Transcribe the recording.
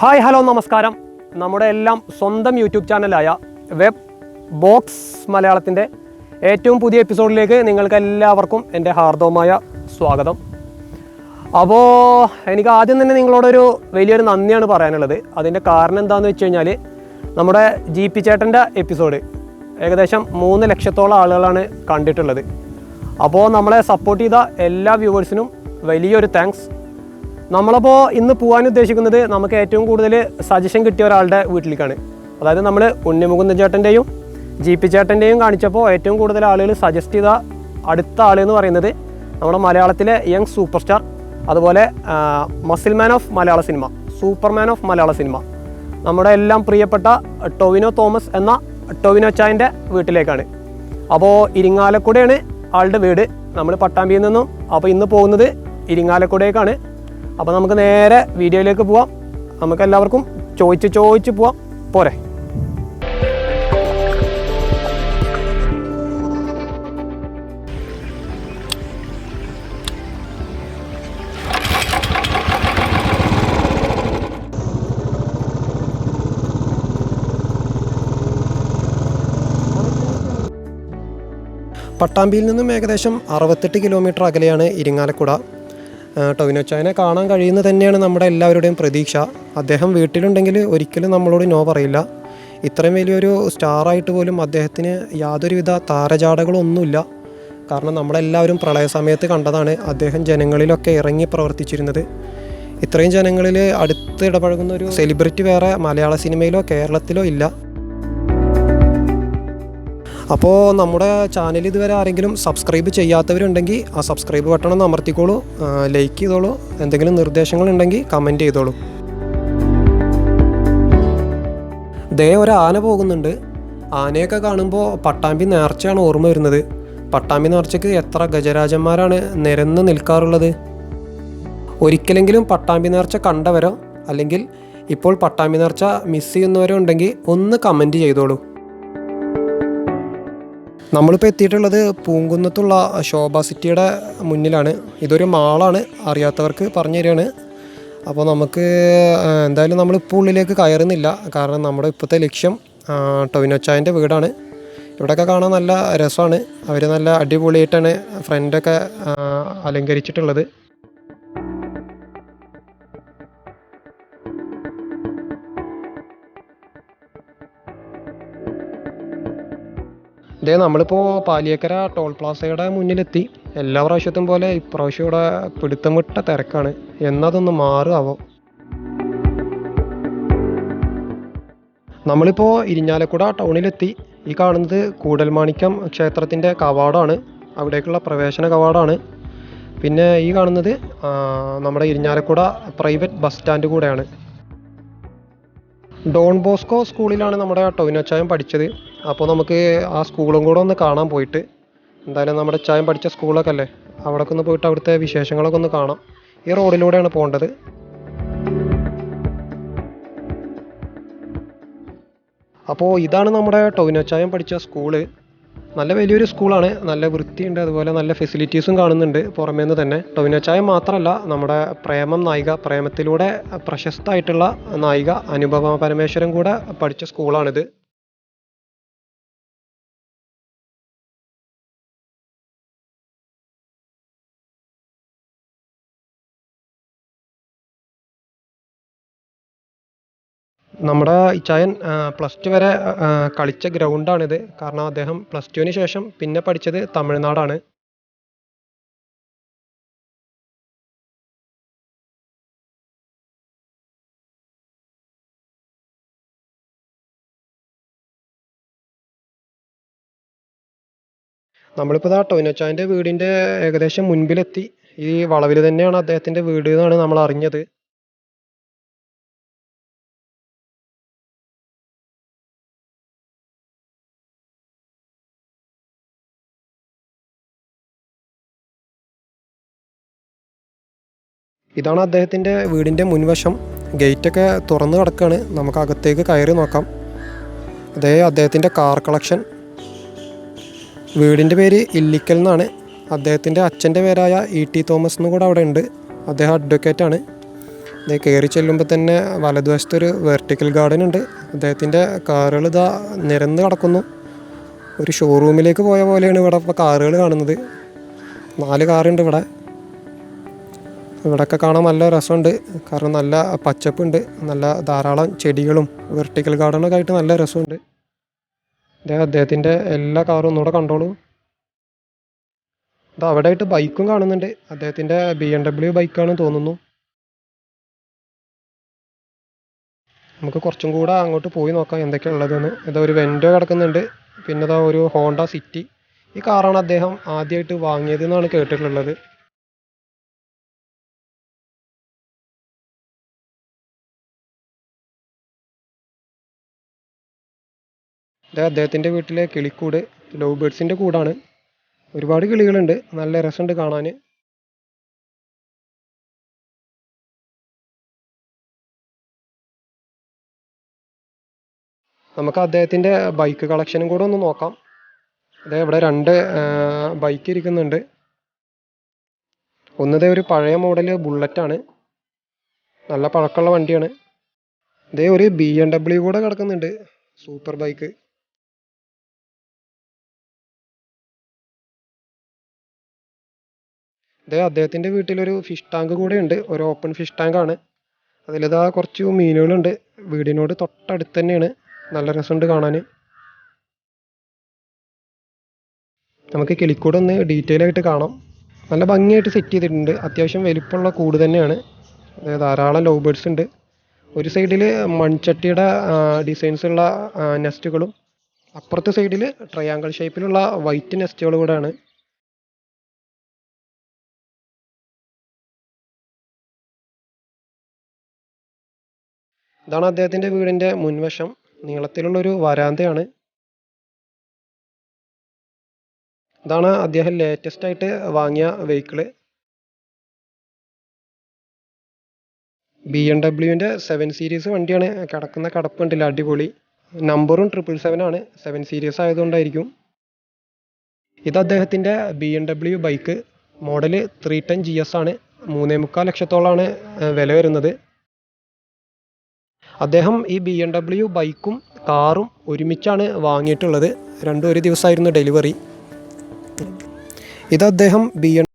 Hi hello നമസ്കാരം. നമ്മുടെ എല്ലാം സ്വന്തം യൂട്യൂബ് ചാനലായ വെബ് ബോക്സ് മലയാളത്തിന്റെ ഏറ്റവും പുതിയ എപ്പിസോഡിലേക്ക് നിങ്ങൾക്ക് എല്ലാവർക്കും എന്റെ ഹാർദവമായ സ്വാഗതം. അപ്പോൾ എനിക്ക് ആദ്യം തന്നെ നിങ്ങളോടൊരു വലിയൊരു നന്ദിയാണ് പറയാനുള്ളത്. അതിന്റെ കാരണം എന്താണെന്ന് വെച്ച് കഴിഞ്ഞാൽ നമ്മുടെ ജി പി ചേട്ടന്റെ എപ്പിസോഡ് ഏകദേശം മൂന്ന് ലക്ഷത്തോളം ആളുകളാണ് കണ്ടിട്ടുള്ളത്. അപ്പോൾ നമ്മളെ സപ്പോർട്ട് ചെയ്ത എല്ലാ വ്യൂവേഴ്സിനും വലിയൊരു താങ്ക്സ് നമ്മളപ്പോൾ ഇന്ന് പോകാൻ ഉദ്ദേശിക്കുന്നത് നമുക്ക് ഏറ്റവും കൂടുതൽ സജഷൻ കിട്ടിയ ഒരാളുടെ വീട്ടിലേക്കാണ്. അതായത് നമ്മൾ ഉണ്ണിമുകുന്ദ ചേട്ടന്റെയും ജി പി ചേട്ടന്റെയും കാണിച്ചപ്പോൾ ഏറ്റവും കൂടുതൽ ആളുകൾ സജസ്റ്റ് ചെയ്ത അടുത്ത ആൾ എന്ന് പറയുന്നത് നമ്മുടെ മലയാളത്തിലെ യങ് സൂപ്പർ സ്റ്റാർ അതുപോലെ muscle man of Malayala cinema superman of Malayala cinema നമ്മുടെ എല്ലാം പ്രിയപ്പെട്ട ടൊവിനോ തോമസ് എന്ന ടൊവിനോ ചായന്റെ വീട്ടിലേക്കാണ്. അപ്പോൾ ഇരിങ്ങാലക്കുടയാണ് ആളുടെ വീട്. നമ്മൾ പട്ടാമ്പിയിൽ നിന്നും അപ്പോൾ ഇന്ന് പോകുന്നത് ഇരിങ്ങാലക്കുടയേക്കാണ്. അപ്പോൾ നമുക്ക് നേരെ വീഡിയോയിലേക്ക് പോവാം. നമുക്ക് എല്ലാവർക്കും ചോദിച്ച് ചോദിച്ച് പോവാം. പോരെ. പട്ടാമ്പിയിൽ നിന്നും ഏകദേശം അറുപത്തെട്ട് കിലോമീറ്റർ അകലെയാണ് ഇരിങ്ങാലക്കുട. ആ, ടൊവിനോ ചായനെ കാണാൻ കഴിയുന്നത് തന്നെയാണ് നമ്മുടെ എല്ലാവരുടെയും പ്രതീക്ഷ. അദ്ദേഹം വീട്ടിലുണ്ടെങ്കിൽ ഒരിക്കലും നമ്മളോട് നോ പറയില്ല. ഇത്രയും വലിയൊരു സ്റ്റാറായിട്ട് പോലും അദ്ദേഹത്തിന് യാതൊരുവിധ താരജാടകളൊന്നുമില്ല. കാരണം നമ്മളെല്ലാവരും പ്രളയ സമയത്ത് കണ്ടതാണ് അദ്ദേഹം ജനങ്ങളിലൊക്കെ ഇറങ്ങി പ്രവർത്തിച്ചിരുന്നത്. ഇത്രയും ജനങ്ങളിൽ അടുത്ത് ഇടപഴകുന്ന ഒരു സെലിബ്രിറ്റി വേറെ മലയാള സിനിമയിലോ കേരളത്തിലോ ഇല്ല. അപ്പോൾ നമ്മുടെ ചാനൽ ഇതുവരെ ആരെങ്കിലും സബ്സ്ക്രൈബ് ചെയ്യാത്തവരുണ്ടെങ്കിൽ ആ സബ്സ്ക്രൈബ് ബട്ടൺ ഒന്ന് അമർത്തിക്കോളൂ ലൈക്ക് ചെയ്തോളൂ എന്തെങ്കിലും നിർദ്ദേശങ്ങൾ ഉണ്ടെങ്കിൽ കമന്റ് ചെയ്തോളൂ. ദേ ഒരു ആന പോകുന്നുണ്ട്. ആനയൊക്കെ കാണുമ്പോൾ പട്ടാമ്പി നേർച്ചയാണ് ഓർമ്മ വരുന്നത്. പട്ടാമ്പി നേർച്ചയ്ക്ക് എത്ര ഗജരാജന്മാരാണ് നിരന്ന് നിൽക്കാറുള്ളത്. ഒരിക്കലെങ്കിലും പട്ടാമ്പി നേർച്ച കണ്ടവരോ? അല്ലെങ്കിൽ ഇപ്പോൾ പട്ടാമ്പി നേർച്ച മിസ് ചെയ്യുന്നവരോ ഉണ്ടെങ്കിൽ ഒന്ന് കമന്റ് ചെയ്തോളൂ. നമ്മളിപ്പോൾ എത്തിയിട്ടുള്ളത് പൂങ്കുന്നത്തുള്ള ശോഭ സിറ്റിയുടെ മുന്നിലാണ്. ഇതൊരു മാളാണ് അറിയാത്തവർക്ക് പറഞ്ഞു തരികയാണ്. അപ്പോൾ നമുക്ക് എന്തായാലും നമ്മളിപ്പോൾ ഉള്ളിലേക്ക് കയറുന്നില്ല. കാരണം നമ്മുടെ ഇപ്പോഴത്തെ ലക്ഷ്യം ടൊവിനോ ടൊവിനോച്ചായന്റെ വീടാണ്. ഇവിടെയൊക്കെ കാണാൻ നല്ല രസമാണ്. അവർ നല്ല അടിപൊളിയായിട്ടാണ് ഫ്രണ്ടൊക്കെ അലങ്കരിച്ചിട്ടുള്ളത്. ഇതേ നമ്മളിപ്പോൾ പാലിയേക്കര ടോൾ പ്ലാസയുടെ മുന്നിലെത്തി. എല്ലാ പ്രാവശ്യത്തും പോലെ ഇപ്രാവശ്യം ഇവിടെ പിടുത്തം വിട്ട തിരക്കാണ്. എന്നതൊന്ന് മാറുമാവോ നമ്മളിപ്പോൾ ഇരിഞ്ഞാലക്കുട ടൗണിലെത്തി. ഈ കാണുന്നത് കൂടൽമാണിക്യം ക്ഷേത്രത്തിന്റെ കവാടമാണ് അവിടേക്കുള്ള പ്രവേശന കവാടമാണ് പിന്നെ ഈ കാണുന്നത് നമ്മുടെ ഇരിഞ്ഞാലക്കുട പ്രൈവറ്റ് ബസ് സ്റ്റാൻഡ് കൂടെയാണ്. ഡോൺ ബോസ്കോ സ്കൂളിലാണ് നമ്മുടെ ടൗനച്ചായം പഠിച്ചത്. അപ്പോൾ നമുക്ക് ആ സ്കൂളും കൂടെ ഒന്ന് കാണാൻ പോയിട്ട് എന്തായാലും നമ്മുടെ ചായം പഠിച്ച സ്കൂളൊക്കെ അല്ലേ? അവിടെയൊക്കെ ഒന്ന് പോയിട്ട് അവിടുത്തെ വിശേഷങ്ങളൊക്കെ ഒന്ന് കാണാം. ഈ റോഡിലൂടെയാണ് പോകേണ്ടത്. അപ്പോൾ ഇതാണ് നമ്മുടെ ടൊവിനോ ചായം പഠിച്ച സ്കൂൾ. നല്ല വലിയൊരു സ്കൂളാണ്. നല്ല വൃത്തിയുണ്ട്. അതുപോലെ നല്ല ഫെസിലിറ്റീസും കാണുന്നുണ്ട് പുറമേ നിന്ന് തന്നെ ചായം മാത്രമല്ല നമ്മുടെ പ്രേമം നായിക പ്രേമത്തിലൂടെ പ്രശസ്തമായിട്ടുള്ള നായിക അനുപമ പരമേശ്വരൻ കൂടെ പഠിച്ച സ്കൂളാണിത്. നമ്മുടെ ഇച്ചായൻ പ്ലസ് ടു വരെ കളിച്ച ഗ്രൗണ്ടാണിത് കാരണം അദ്ദേഹം പ്ലസ് ടുവിന് ശേഷം പിന്നെ പഠിച്ചത് തമിഴ്നാടാണ്. നമ്മളിപ്പോൾ ഇതാ ടൊവിനോച്ചായന്റെ വീടിന്റെ ഏകദേശം മുൻപിലെത്തി. ഈ വളവിൽ തന്നെയാണ് അദ്ദേഹത്തിന്റെ വീട് എന്നാണ് നമ്മൾ അറിഞ്ഞത്. ഇതാണ് അദ്ദേഹത്തിന്റെ വീടിന്റെ മുൻവശം. ഗേറ്റൊക്കെ തുറന്ന് കിടക്കുകയാണ് നമുക്ക് അകത്തേക്ക് കയറി നോക്കാം. അതേ അദ്ദേഹത്തിന്റെ കാർ കളക്ഷൻ. വീടിന്റെ പേര് ഇല്ലിക്കൽ എന്നാണ്. അദ്ദേഹത്തിന്റെ അച്ഛന്റെ പേരായ ഇ ടി തോമസ് എന്ന് കൂടെ അവിടെ ഉണ്ട്. അദ്ദേഹം അഡ്വക്കേറ്റ് ആണ്. ഇത് കയറി ചെല്ലുമ്പോൾ തന്നെ വലതുവശത്തൊരു വെർട്ടിക്കൽ ഗാർഡൻ ഉണ്ട്. അദ്ദേഹത്തിന്റെ കാറുകൾ ഇതാ നിരന്ന് കിടക്കുന്നു. ഒരു ഷോറൂമിലേക്ക് പോയ പോലെയാണ് ഇവിടെ ഇപ്പോൾ കാറുകൾ കാണുന്നത്. നാല് കാറുണ്ട് ഇവിടെ. ഇവിടെയൊക്കെ കാണാൻ നല്ല രസമുണ്ട്. കാരണം നല്ല പച്ചപ്പുണ്ട് നല്ല ധാരാളം ചെടികളും വെർട്ടിക്കൽ ഗാർഡനൊക്കെ ആയിട്ട് നല്ല രസമുണ്ട്. ഇതേ അദ്ദേഹത്തിന്റെ എല്ലാ കാറും ഒന്നുകൂടെ കണ്ടോളൂ. ഇത് അവിടെ ആയിട്ട് ബൈക്കും കാണുന്നുണ്ട്. അദ്ദേഹത്തിന്റെ ബി എം ഡബ്ല്യു ബൈക്കാണെന്ന് തോന്നുന്നു. നമുക്ക് കുറച്ചും കൂടെ അങ്ങോട്ട് പോയി നോക്കാം എന്തൊക്കെയാണ് ഉള്ളതെന്ന്. ഇതാ ഒരു വെൻഡോ കിടക്കുന്നുണ്ട്. പിന്നെ ഇതാ ഒരു ഹോണ്ട സിറ്റി. ഈ കാറാണ് അദ്ദേഹം ആദ്യമായിട്ട് വാങ്ങിയത് എന്നാണ് കേട്ടിട്ടുള്ളത്. ഇത് അദ്ദേഹത്തിന്റെ വീട്ടിലെ കിളിക്കൂട് ലവ് ബേർഡ്സിന്റെ കൂടാണ്. ഒരുപാട് കിളികളുണ്ട്. നല്ല രസമുണ്ട് കാണാൻ. നമുക്ക് അദ്ദേഹത്തിന്റെ ബൈക്ക് കളക്ഷനും കൂടെ ഒന്ന് നോക്കാം. അതെ ഇവിടെ രണ്ട് ബൈക്ക് ഇരിക്കുന്നുണ്ട്. ഒന്നതേ ഒരു പഴയ മോഡൽ ബുള്ളറ്റാണ് നല്ല പഴക്കമുള്ള വണ്ടിയാണ്. ഇതേ ഒരു ബി എം ഡബ്ല്യു കൂടെ കിടക്കുന്നുണ്ട്. സൂപ്പർ ബൈക്ക് ഇതേ അദ്ദേഹത്തിന്റെ വീട്ടിലൊരു ഫിഷ് ടാങ്ക് കൂടെ ഉണ്ട് ഒരു ഓപ്പൺ ഫിഷ് ടാങ്ക് ആണ്. അതിലിതാ കുറച്ച് മീനുകളുണ്ട്. വീടിനോട് തൊട്ടടുത്ത് തന്നെയാണ്. നല്ല രസമുണ്ട് കാണാൻ. നമുക്ക് കിളിക്കൂട് ഒന്ന് ഡീറ്റെയിൽ ആയിട്ട് കാണാം. നല്ല ഭംഗിയായിട്ട് സെറ്റ് ചെയ്തിട്ടുണ്ട്. അത്യാവശ്യം വലിപ്പമുള്ള കൂട് തന്നെയാണ്. ധാരാളം ലവ് ബേർഡ്സ് ഉണ്ട്. ഒരു സൈഡിൽ മൺചട്ടിയുടെ ഡിസൈൻസ് ഉള്ള നെസ്റ്റുകളും അപ്പുറത്തെ സൈഡിൽ ട്രയാങ്കിൾ ഷേപ്പിലുള്ള വൈറ്റ് നെസ്റ്റുകൾ കൂടെയാണ്. ഇതാണ് അദ്ദേഹത്തിന്റെ വീടിന്റെ മുൻവശം. നീളത്തിലുള്ളൊരു വരാന്തയാണ്. ഇതാണ് അദ്ദേഹം ലേറ്റസ്റ്റ് ആയിട്ട് വാങ്ങിയ വെഹിക്കിൾ ബി എം ഡബ്ല്യുവിന്റെ സെവൻ സീരീസ് വണ്ടിയാണ്. കിടക്കുന്ന കിടപ്പുണ്ടല്ല അടിപൊളി. നമ്പറും ട്രിപ്പിൾ സെവൻ ആണ്. സെവൻ സീരീസ് ആയതുകൊണ്ടായിരിക്കും. ഇത് അദ്ദേഹത്തിന്റെ B M W bike model three ten G S ആണ്. മൂന്നേ മുക്കാൽ ലക്ഷത്തോളമാണ് വില വരുന്നത്. അദ്ദേഹം ഈ ബി എം ഡബ്ല്യു ബൈക്കും കാറും ഒരുമിച്ചാണ് വാങ്ങിയിട്ടുള്ളത്. രണ്ടും ഒരു ദിവസമായിരുന്നു ഡെലിവറി. ഇത് അദ്ദേഹം ബി